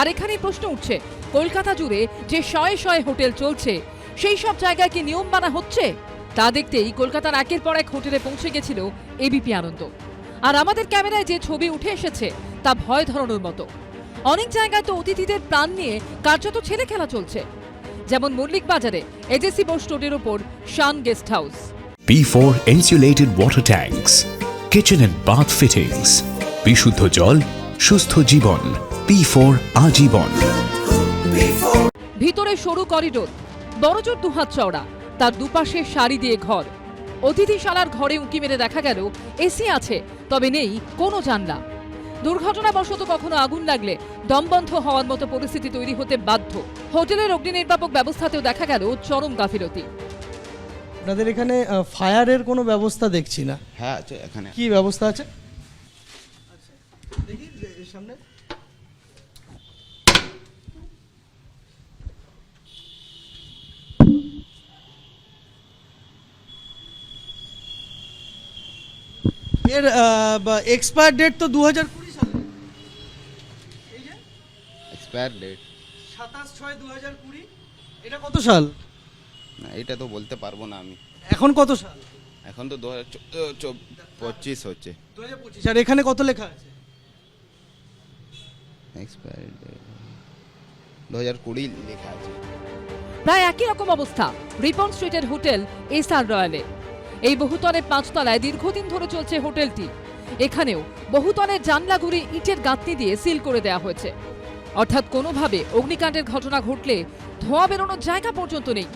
আর এখানেই প্রশ্ন উঠছে কলকাতা জুড়ে যে শয়ে শয়ে হোটেল চলছে সেই সব জায়গায় কি নিয়ম মানা হচ্ছে? তা দেখতেই কলকাতার একের পর এক হোটেলে পৌঁছে গেছিল এবিপি আনন্দ। আর আমাদের ক্যামেরায় যে ছবি উঠে এসেছে তা ভয় ধরানোর মতো। অনেক জায়গায় তো অতিথিদের প্রাণ নিয়ে কার্যত ছেলে খেলা চলছে। যেমন মল্লিক বাজারে এজেসি বোস রোডের ওপর Shaan guest house. P4 insulated water tanks, kitchen and bath fittings, বিশুদ্ধ জল সুস্থ জীবন। P4 আজীবন। ভিতরে সরু করিডোর বড়জোর দুহাত চওড়া তার দুপাশে সারি দিয়ে ঘর। অতিথিশালার ঘরে উঁকি মেরে দেখা গেল এসি আছে তবে নেই কোনো জানলা। দুর্ঘটনাবশত কখনো আগুন লাগলে দমবন্ধ হওয়ার মতো পরিস্থিতি তৈরি হতে বাধ্য। হোটেলের অগ্নি নির্বাপক ব্যবস্থাতেও দেখা গেল চরম গাফিলতি। আপনাদের এখানে ফায়ারের কোনো ব্যবস্থা দেখছি না। হ্যাঁ আছে এখানে। কি ব্যবস্থা আছে? দেখি এর সামনে। এর এক্সপায়ার ডেট তো দু হাজার কুড়ি সালে। এই যে এক্সপায়ার ডেট সাতাশ ছয় দু হাজার কুড়ি এটা কত সাল? না এটা তো বলতে পারব না আমি। এখন কত সাল? এখন তো দু হাজার পঁচিশ হচ্ছে। দু হাজার পঁচিশ আর এখানে কত লেখা আছে? এক্সপায়ার ডেট দু হাজার কুড়ি লেখা আছে। প্রায় একই রকম অবস্থা রিপন স্ট্রিটের হোটেল এসআর রয়্যালে। এই বহুতলের পাঁচতলায় দীর্ঘদিন ধরে চলছে হোটেলটি। এখানেও বহুতলের জানলা জানলাগুড়ি ইটের গাঁথনি দিয়ে সিল করে দেওয়া হয়েছে। অর্থাৎ কোনোভাবে অগ্নিকাণ্ডের ঘটনা ঘটলে ধোঁয়া বেরোনোর জায়গা পর্যন্ত নেই।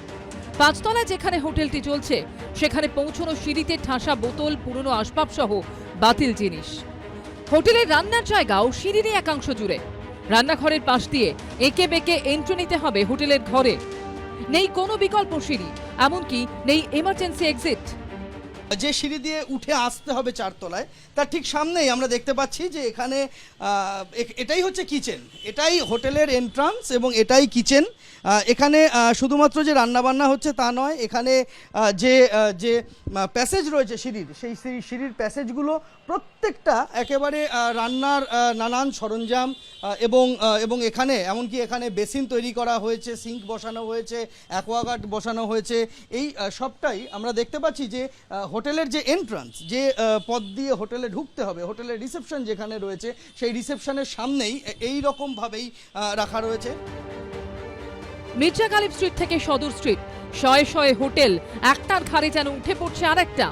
পাঁচতলায় যেখানে হোটেলটি চলছে, সেখানে পৌঁছনো সিঁড়িতে ঠাসা বোতল, পুরনো আসবাব সহ বাতিল জিনিস। হোটেলের রান্নার জায়গাও সিঁড়িরই একাংশ জুড়ে। রান্নাঘরের পাশ দিয়ে এঁকে বেঁকে এন্ট্রি নিতে হবে হোটেলের ঘরে। নেই কোনো বিকল্প সিঁড়ি, এমনকি নেই এমার্জেন্সি এক্সিট যে সিঁড়ি দিয়ে উঠে আসতে হবে চারতলায়, তার ঠিক সামনেই আমরা দেখতে পাচ্ছি যে এখানে এটাই হচ্ছে কিচেন। এটাই হোটেলের এন্ট্রান্স এবং এটাই কিচেন। এখানে শুধুমাত্র যে রান্নাবান্না হচ্ছে তা নয়, এখানে যে যে প্যাসেজ রয়েছে সিঁড়ির, সেই সিঁড়ি- সিঁড়ির প্যাসেজগুলো প্রত্যেকটা একেবারে রান্নার নানান সরঞ্জাম এবং এবং এখানে, এমনকি এখানে বেসিন তৈরি করা হয়েছে, সিঙ্ক বসানো হয়েছে, অ্যাকোয়াগার্ড বসানো হয়েছে। এই সবটাই আমরা দেখতে পাচ্ছি যে হোটেলের যে এন্ট্রান্স যে পথ দিয়ে হোটেলে ঢুকতে হবে হোটেলের রিসেপশন যেখানে রয়েছে সেই রিসেপশনের সামনেই এই রকমভাবেই রাখা রয়েছে। মির্জা গালিব স্ট্রিট থেকে সদর স্ট্রিট শয়ে শয়ে হোটেল একটার ঘাড়ে যেন উঠে পড়ছে আরেকটা।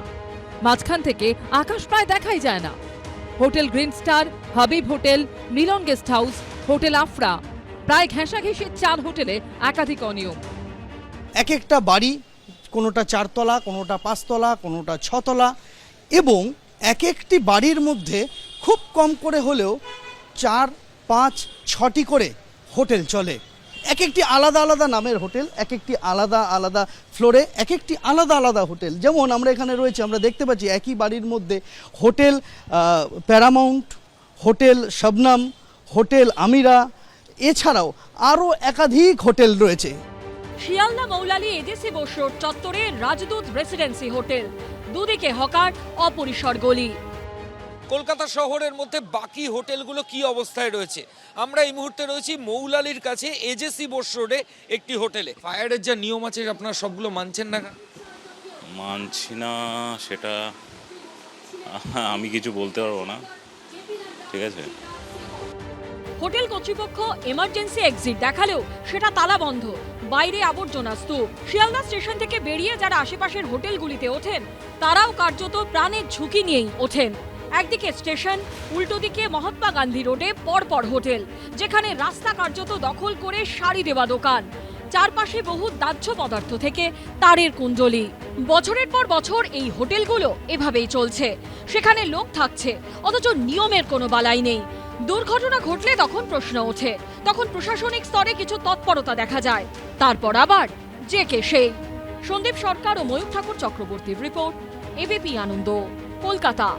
মাঝখান থেকে আকাশ প্রায় দেখাই যায় না। Hotel green star Habib hotel Milan guest house hotel Afra. প্রায় ঘেঁষাঘেঁষি চার হোটেলে একাধিক অনিয়ম। এক একটা বাড়ি কোনোটা চারতলা, কোনোটা পাঁচতলা, কোনোটা ছতলা এবং এক একটি বাড়ির মধ্যে খুব কম করে হলেও চার, পাঁচ, ছটি করে হোটেল চলে। এক একটি আলাদা আলাদা নামের হোটেল এক একটি আলাদা আলাদা ফ্লোরে এক একটি আলাদা আলাদা হোটেল। যেমন আমরা এখানে রয়েছে, আমরা দেখতে পাচ্ছি একই বাড়ির মধ্যে hotel Paramount, hotel Shabnam, hotel Amira, এছাড়াও আরও একাধিক হোটেল রয়েছে। শিয়ালদা মৌলালি এজেসি বোস রোড চত্বরে রাজদূত রেসিডেন্সি হোটেল। দুদিকে হকার অপরিসর গলি। কলকাতা শহরের মধ্যে বাকি হোটেলগুলো কি অবস্থায় রয়েছে? আমরা এই মুহূর্তে রয়েছি মৌলালির কাছে এজেসি বোস রোডে একটি হোটেলে। ফায়ারের যা নিয়ম আছে আপনারা সবগুলো মানছেন না মানছি না সেটা আমি কিছু বলতে পারব না। ঠিক আছে? হোটেল কর্তৃপক্ষ এমার্জেন্সি এক্সিট দেখালেও সেটা তালা বন্ধ। বাইরে আবর্জনা স্তূপ। শিয়ালদা স্টেশন থেকে বেরিয়ে যারা আশেপাশের হোটেলগুলিতে ওঠেন, তারাও কার্যত প্রাণের ঝুঁকি নিয়েই ওঠেন। একদিকে স্টেশন, উল্টো দিকে মহাত্মা গান্ধী রোডে পরপর হোটেল, যেখানে রাস্তা কার্যত দখল করে শাড়ি দেওয়া দোকান। চারপাশে বহু দাহ্য পদার্থ থেকে তারের কুঞ্জলি বছরের পর বছর এই হোটেলগুলো এভাবেই চলছে। সেখানে লোক থাকছে, অথচ নিয়মের কোনো বালাই নেই। দুর্ঘটনা ঘটলে তখন প্রশ্ন ওঠে, তখন প্রশাসনিক স্তরে কিছু তৎপরতা দেখা যায়। তারপর আবার যে কে সেই। সন্দীপ সরকার ও ময়ূর ঠাকুর চক্রবর্তীর রিপোর্ট এবিপি আনন্দ, কলকাতা।